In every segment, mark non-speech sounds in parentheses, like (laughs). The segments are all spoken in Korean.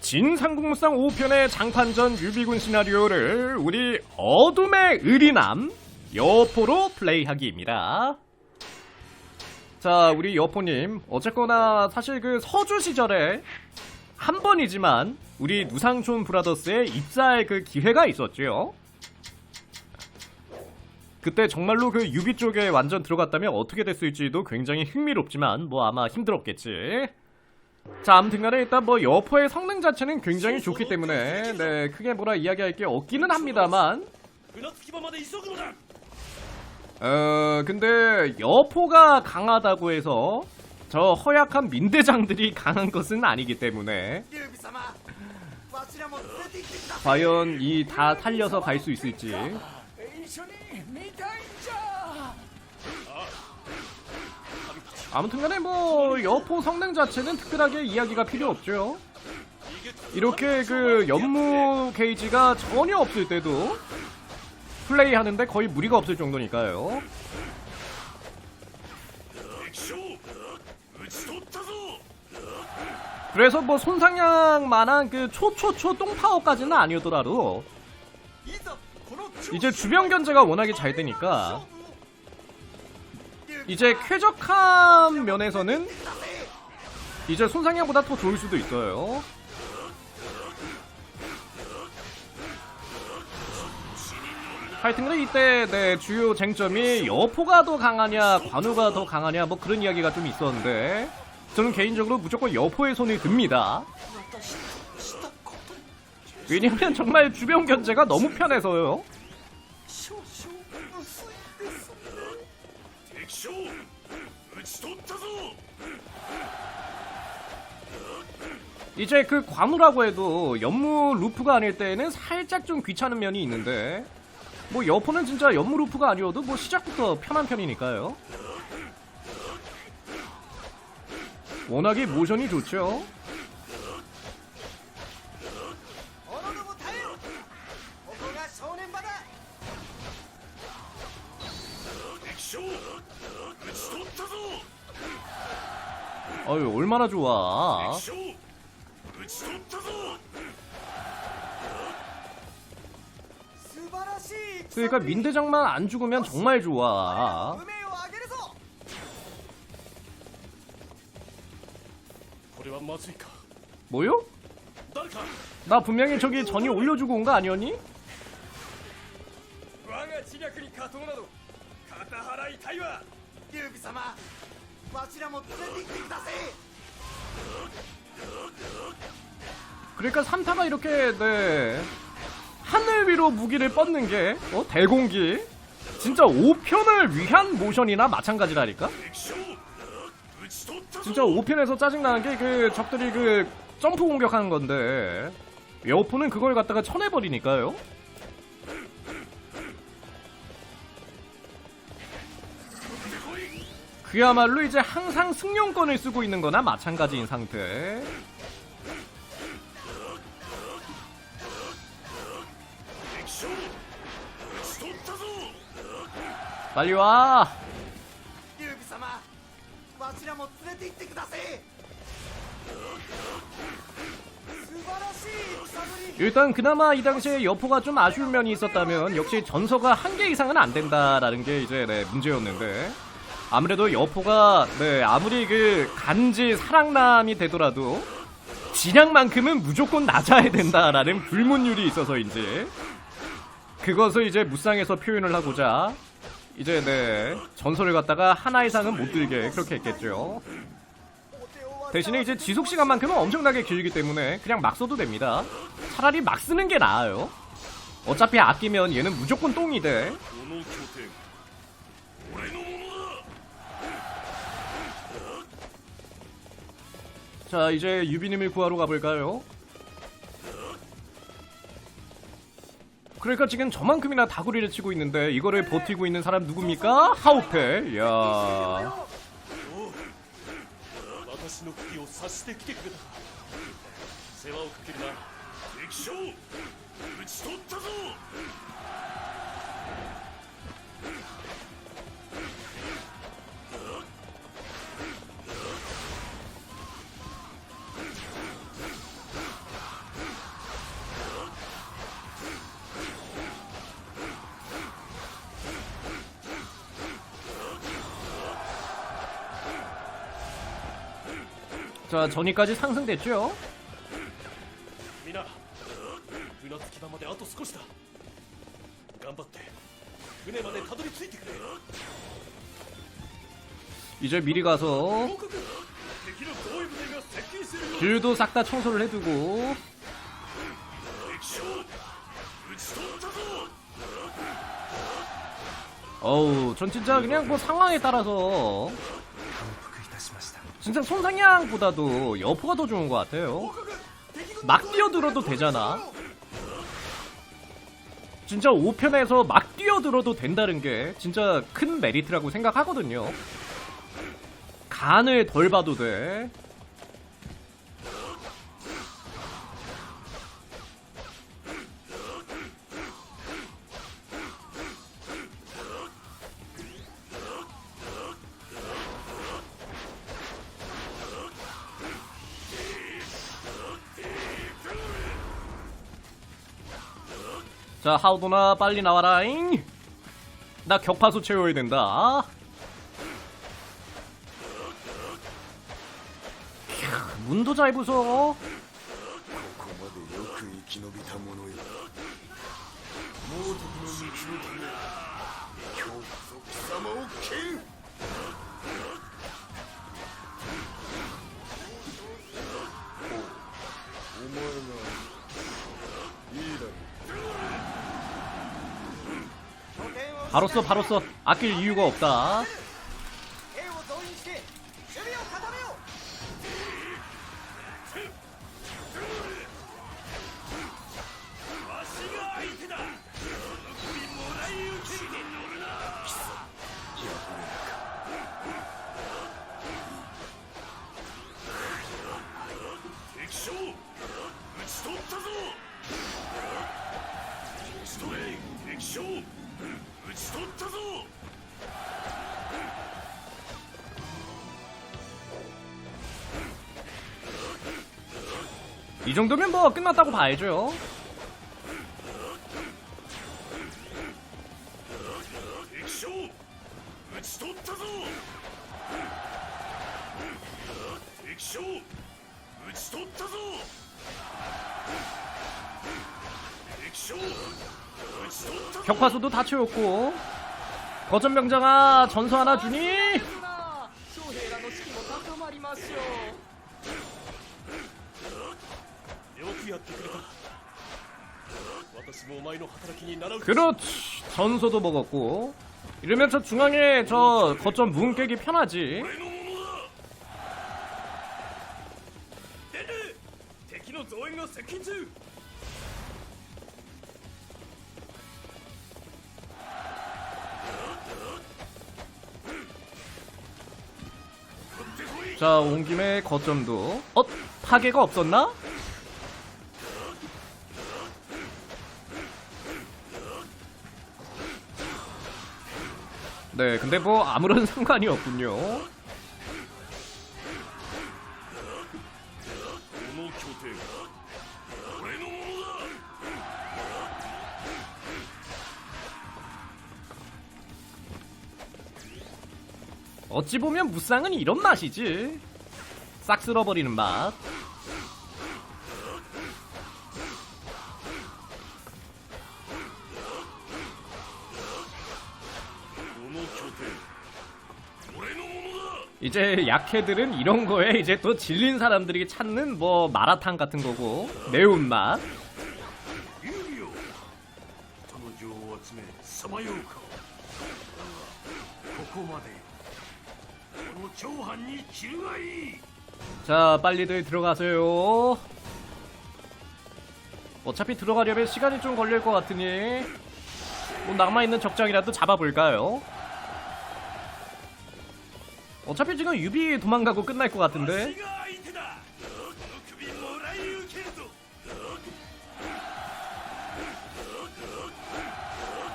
진상국무상 5편의 장판전 유비군 시나리오를 우리 어둠의 의리남 여포로 플레이하기입니다. 자, 우리 여포님, 어쨌거나 사실 그 서주 시절에 한 번이지만 우리 누상촌 브라더스에 입사할 그 기회가 있었죠. 그때 정말로 그 유비 쪽에 완전 들어갔다면 어떻게 됐을지도 굉장히 흥미롭지만 뭐 아마 힘들었겠지. 자 아무튼간에 일단 뭐 여포의 성능 자체는 굉장히 좋기 때문에 네 크게 뭐라 이야기할 게 없기는 합니다만. 어 근데 여포가 강하다고 해서 저 허약한 민대장들이 (laughs) 강한 것은 아니기 때문에. 과연 이 다 살려서 갈 수 있을지. 아무튼간에 뭐 여포 성능 자체는 특별하게 이야기가 필요 없죠. 이렇게 그 연무 게이지가 전혀 없을 때도 플레이하는데 거의 무리가 없을 정도니까요. 그래서 뭐 손상량만한 그 초초초 똥파워까지는 아니었더라도 이제 주변 견제가 워낙에 잘 되니까 이제 쾌적한 면에서는 이제 손상량보다 더 좋을 수도 있어요. 하여튼간에 이때 네, 주요 쟁점이 여포가 더 강하냐 관우가 더 강하냐 뭐 그런 이야기가 좀 있었는데 저는 개인적으로 무조건 여포의 손이 듭니다. 왜냐면 정말 주변 견제가 너무 편해서요. 敵将討ち取ったぞ 이제 그 관우라고 해도 연무 루프가 아닐 때는 살짝 좀 귀찮은 면이 있는데 뭐 여포는 진짜 연무 루프가 아니어도 뭐 시작부터 편한 편이니까요. 워낙에 모션이 좋죠. 어유 얼마나 좋아 그러니까 민대장만 안 죽으면 정말 좋아 뭐요? 나 분명히 저기 전이 올려주고 온 거 아니었니? 我が知略に勝とうなど肩払いたいわ劉備様わしらも連れて行ってください 그러니까 산타가 이렇게 네 하늘 위로 무기를 뻗는 게 어? 대공기 진짜 5편을 위한 모션이나 마찬가지라니까 敵将討ち取ったぞ 진짜 5편에서 짜증나는 게 그 적들이 그 점프 공격하는 건데 여포는 그걸 갖다가 쳐내버리니까요 그야말로 이제 항상 승용권을 쓰고 있는 거나 마찬가지인 상태. 빨리 와! 일단 그나마 이 당시에 여포가 좀 아쉬운 면이 있었다면 역시 전서가 한 개 이상은 안 된다라는 게 이제 네, 문제였는데 아무래도 여포가 네 아무리 그 간지 사랑남이 되더라도 진양만큼은 무조건 낮아야 된다라는 불문율이 있어서인지 그것을 이제 무쌍에서 표현을 하고자 이제 네 전설을 갖다가 하나 이상은 못 들게 그렇게 했겠죠. 대신에 이제 지속 시간만큼은 엄청나게 길기 때문에 그냥 막 써도 됩니다. 차라리 막 쓰는 게 나아요. 어차피 아끼면 얘는 무조건 똥이 돼. 자, 이제 유비님을 구하러 가볼까요? 그러니까 지금 저만큼이나 다구리를 치고 있는데 이거를 버티고 있는 사람 누굽니까? 하우페. 야. 자 전이까지 상승됐죠? 이제 미리 가서 길도 싹 다 청소를 해두고 어우 전 진짜 그냥 뭐 상황에 따라서 진짜 손상향보다도 여포가 더 좋은 것 같아요. 막 뛰어들어도 되잖아. 진짜 5편에서 막 뛰어들어도 된다는 게 진짜 큰 메리트라고 생각하거든요. 간을 덜 봐도 돼 자 하우도나 빨리 나와라잉. 나 격파수 채워야 된다. 캬, 문도 잘 부숴 바로 써 바로 써 아낄 이유가 없다 兵を動員して守備を固めようわしが相手だこの首もらい受けに乗るな敵将討ち取ったぞ討ち取れ敵将討ち取ったぞ 이 정도면 뭐 끝났다고 봐야죠 격파수도 다 채웠고. 거점 병자가 전소 하나 주니? 그렇지. 전소도 먹었고. 이러면 저 중앙에 저 거점 문 깨기 편하지. 자 온 김에 거점도 어? 파괴가 없었나? 네 근데 뭐 아무런 (laughs) 상관이 없군요 어찌 보면 무쌍은 이런 맛이지. 싹 쓸어버리는 맛. 이제 약해들은 이런 거에 이제 또 질린 사람들이 찾는 뭐 마라탕 같은 거고 매운맛 자, 빨리들 들어가세요. 어차피 들어가려면 시간이 좀 걸릴 것 같으니 뭐 남아있는 적장이라도 잡아볼까요? 어차피 지금 유비 도망가고 끝날 것 같은데.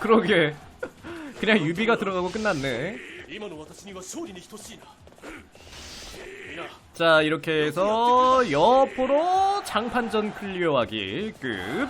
그러게. (laughs) 그냥 유비가 들어가고 끝났네. 음. 자 이렇게 해서 옆으로 장판전 클리어하기 끝.